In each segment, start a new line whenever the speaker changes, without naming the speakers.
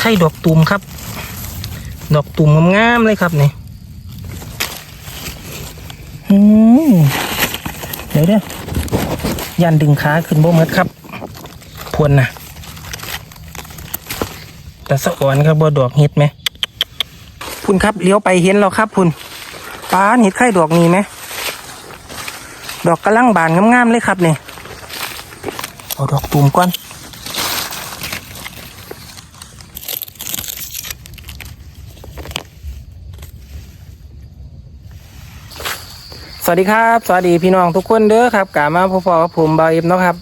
ไข่ดอกตุ่มครับ ดอกตุ่มงามๆเลยครับนี่อืมเดี๋ยวเด้อยันดึงขาขึ้นบ่หมดครับ พวนนะแต่สะอ่อนครับบ่ดอกเห็ดไหมพุ่นครับเลี้ยวไปเห็นแล้วครับพุ่นปานเห็ดไข่ดอกนี้ไหมดอกกระลังบานงามๆเลยครับนี่เอาดอกตุ่มก่อน วัสดีครับ สวัสดีพี่น้องทุกคนเด้อครับกามาพอๆกับผมบาวเอ็มเนาะครับ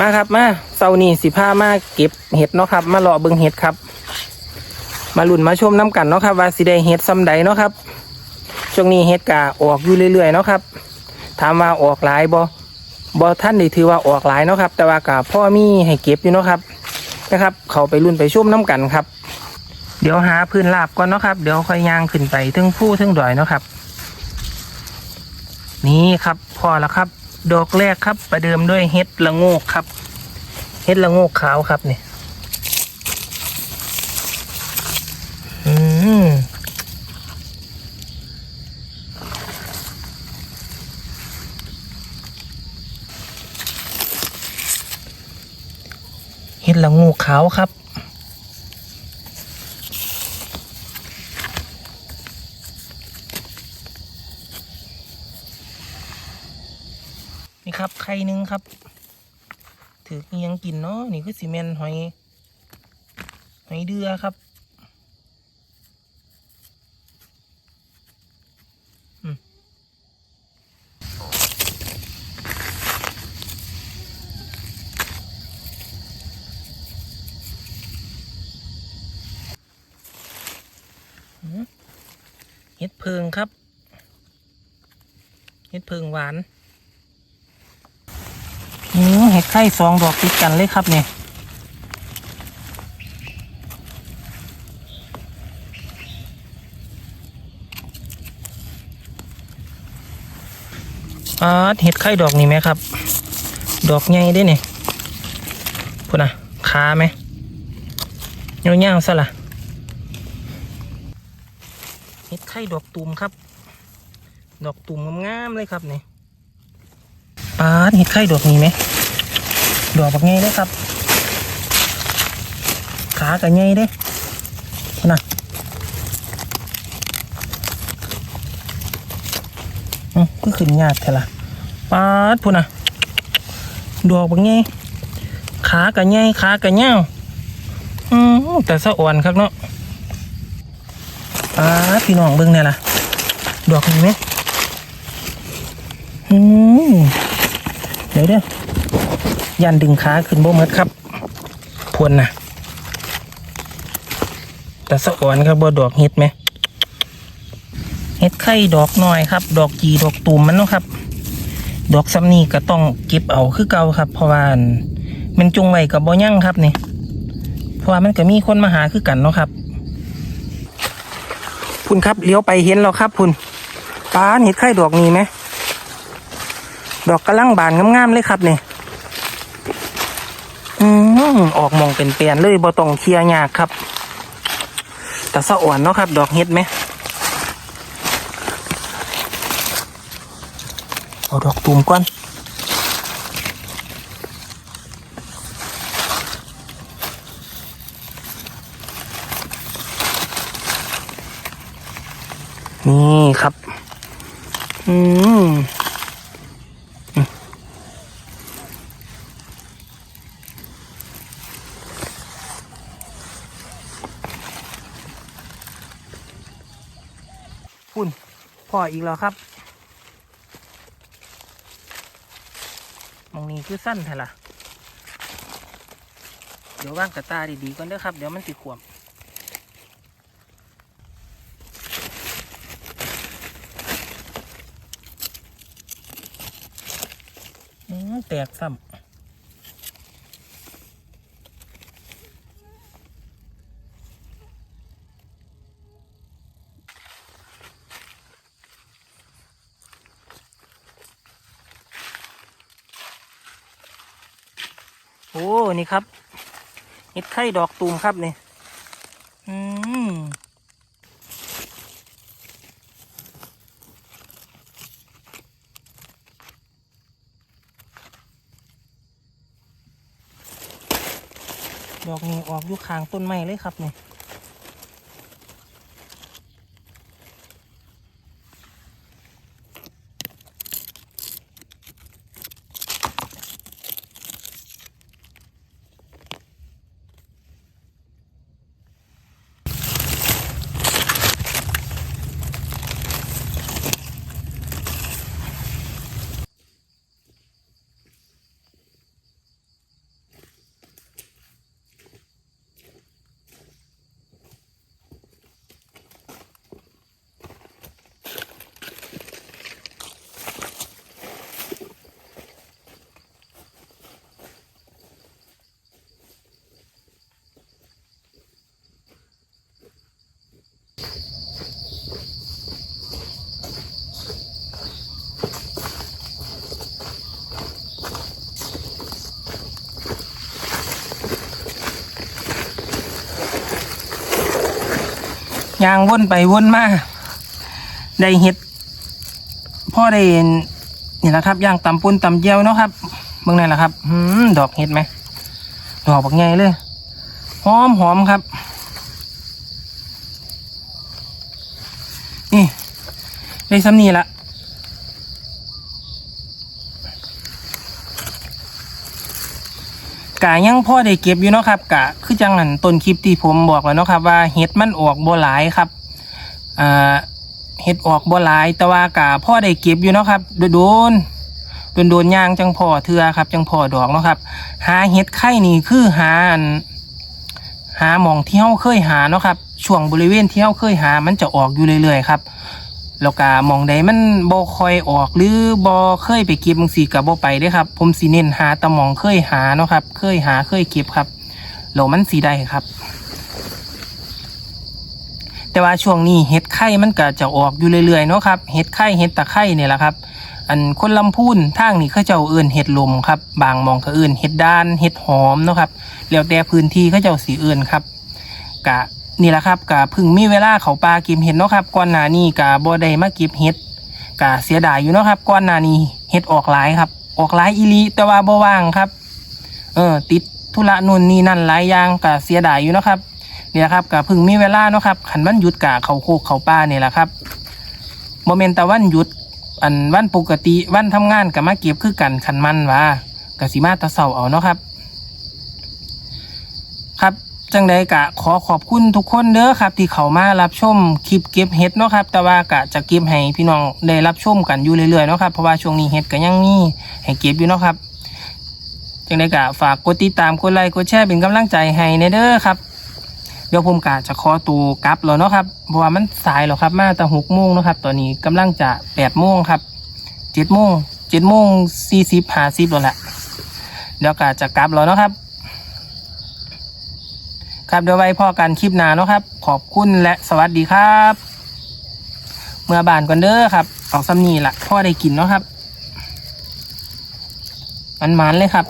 มาครับมาเสาร์นี้สิพามาเก็บเห็ดเนาะครับ มาเลาะเบิ่งเห็ดครับ มาลุ่นมาชมน้กันเนาะครับ ว่าสิได้เห็ดซ้ำใดเนาะครับช่วงนี้เห็ดกาออกอยู่เรื่อยๆเนาะครับ ถามว่าออกหลายบ่บ่ท่านได้ถือว่าออกหลายเนาะครับ แต่ว่ากาพ่อมีให้เก็บอยู่เนาะครับนะครับ เขาไปลุ่นไปชมน้กันครับ เดี๋ยวหาพื้นราบก่อนเนาะครับ เดี๋ยวค่อยย่างขึ้นไปถึงผู้ถึงดอยเนาะครับ นี่ครับพอแล้วครับ ดอกแรกครับ ประเดิมด้วยเห็ดละโงกครับเห็ดละโงกขาวครับเนี่ยอืมเห็ดละโงกขาวครับ นี่ครับไข่หนึ่งครับถืออิหยังกินเนาะนี่คือซีเมนหอยหอยเดือครับอืมอืมเห็ดเพิงครับ เห็ดเพิงหวาน ไข่สองดอกติดกันเลยครับเนี่ยอาเห็ดไข่ดอกนี่ไหมครับ ดอกใหญ่ได้เนี่ยพูดนะขาไหมเงี้ยวๆซะละเห็ดไข่ดอกตุ่มครับ ดอกตุ่มงามๆเลยครับเนี่ยปาดเห็ดไข่ดอกนี้ไหม ดอกแบบไงได้ครับ ขากับไงได้นะอืมก็ขึ้นยากแค่ละปาดพูนะดอกแบบไงขากับไงขากับเงาอืมแต่สะอ่อนครับเนาะปาดพี่น้องเบิ้งเนี่ยล่ะ ดอกนี้ไหมอืมเดี๋ยวเด้อ ยันดึงขาขึ้นบ่หมดครับ พวนนะแต่สะอ่อนครับบ่ดอกเห็ดไหมเห็ดไข่ดอกน้อยครับ ดอกจีดอกตูมมันเนาะครับ ดอกซ้ำนี่ก็ต้องเก็บเอาคือเก่าครับ เพราะว่ามันจุงไว้กับบ่ยั่งครับนี่เพราะว่ามันก็มีคนมาหาคือกันเนาะครับพุ่นครับเลี้ยวไปเห็นแล้วครับพุ่นปาเห็ดไข่ดอกนี้ไหมดอกกระลังบานงามๆเลยครับนี่ ออกมองเป็นเปลี่ยนเลยบ่ต้องเคลียร์ยากครับ แต่สะอ่อนเนาะครับ ดอกเห็ดไหมเอาดอกตุ่มก่อนนี่ครับ อืม พุ่น พ่ออีกแล้วครับมองนี้คือสั้นแท้ละเดี๋ยวว่างกระตาดีๆก่อนเด้อครับ เดี๋ยวมันติดขวมอืมแตกซ้ำ อ้นี่ครับเห็ดไข่ดอกตูมครับนี่อืมดอกนี้ออกอยู่ข้างต้นไม้เลยครับนี่ ยางวนไปวนมาได้เห็ดพ่อได้นี่แหละครับย่างตำปุนตำเจียวเนาะครับเบิ่งนั่นแหละครับอืมดอกเห็ดไหมดอกบักไงเลยหอมหอมครับ นี่ได้ซ้ำนี่ละ กะยังพ่อได้เก็บอยู่เนาะครับกะคือจังหันต้นคลิปที่ผมบอกแล้วเนาะครับว่าเห็ดมันออกบ่หลายครับอ่าเห็ดออกบ่หลาย แต่ว่ากะพ่อได้เก็บอยู่เนาะครับโดนโดนโดนย่างจังพ่อเทือครับ จังพ่อดอกเนาะครับ หาเห็ดไข่นี่คือหาอันหาหมองที่เฮาเคยหาเนาะครับช่วงบริเวณที่เฮาเคยหามันจะออกอยู่เรื่อยๆครับ แล้วก็หมองใดมันบ่คอยออกหรือบ่เคยไปเก็บบางสีกับบ่ไปเด้ครับ ผมสิเน้นหาตะหมองเคยหาเนาะครับ เคยหาเคยเก็บครับแล้วมันสีได้ครับ แต่ว่าช่วงนี้เห็ดไข่มันก็จะออกอยู่เรื่อยๆเนาะครับเห็ดไข่เห็ดตะไคร่เนี่ยแหละครับ อันคนลำพูนทางนี้เขาเจ้าเอื่นเห็ดลมครับ บางหมองก็เอื่นเห็ดด้านเห็ดหอมเนาะครับแล้วแต่พื้นที่เขาเจ้าสีเอื่นครับกะ นี่แหละครับกะพึ่งมีเวลาเขาปลาก็บเห็ดเนาะครับก่อนหน้านี้กะบ่ได้มาเก็บเห็ดกะเสียดายอยู่เนาะครับก่อนหน้านี้เห็ดออกหลายครับ ออกหลายอีลีแต่ว่าบ่ว่างครับ เออ ติดธุระนู่นนี่นั่นหลายอย่างกะเสียดายอยู่เนาะครับเนี่ยครับกะพึ่งมีเวลาเนาะครับขันวันหยุดกะเขาโคกเขาป้าเนี่ยแหละครับโมเมนต์ตะวันหยุด อันวันปกติวันทำงานกับมาเก็บคือกันขันมันว่ากสิมาตะเสาเอาเนาะครับ ครับ จังใดกะขอขอบคุณทุกคนเด้อครับ ที่เขามารับชมคลิปเก็บเห็ดเนาะครับ แต่ว่ากะจะเก็บให้พี่น้องได้รับชมกันอยู่เรื่อยๆเนาะครับเพราะว่าช่วงนี้เห็ดก็ยังมีให้เก็บอยู่เนาะครับจังใดกะฝากกดติดตามกดไลค์กดแชร์เป็นกำลังใจให้ในเด้อครับ เดี๋ยวผมกะจะขอตูกลับแล้วเนาะครับเพราะว่ามันสายแล้วครับมาแต่หกโมงเนาะครับ ตอนนี้กำลังจะแปดโมงครับเจ็ดโมงเจ็ดโมงสี่สิบห้าสิบแล้วแหละเดี๋ยวกะจะกลับแล้วเนาะครับ ครับเดี๋ยวไว้พ่อกันคลิปหน้าเนาะครับ ขอบคุณและสวัสดีครับ เมื่อบานก่อนเด้อครับออกซ้ำนี่ละพ่อได้กินเนาะครับมันมันเลยครับ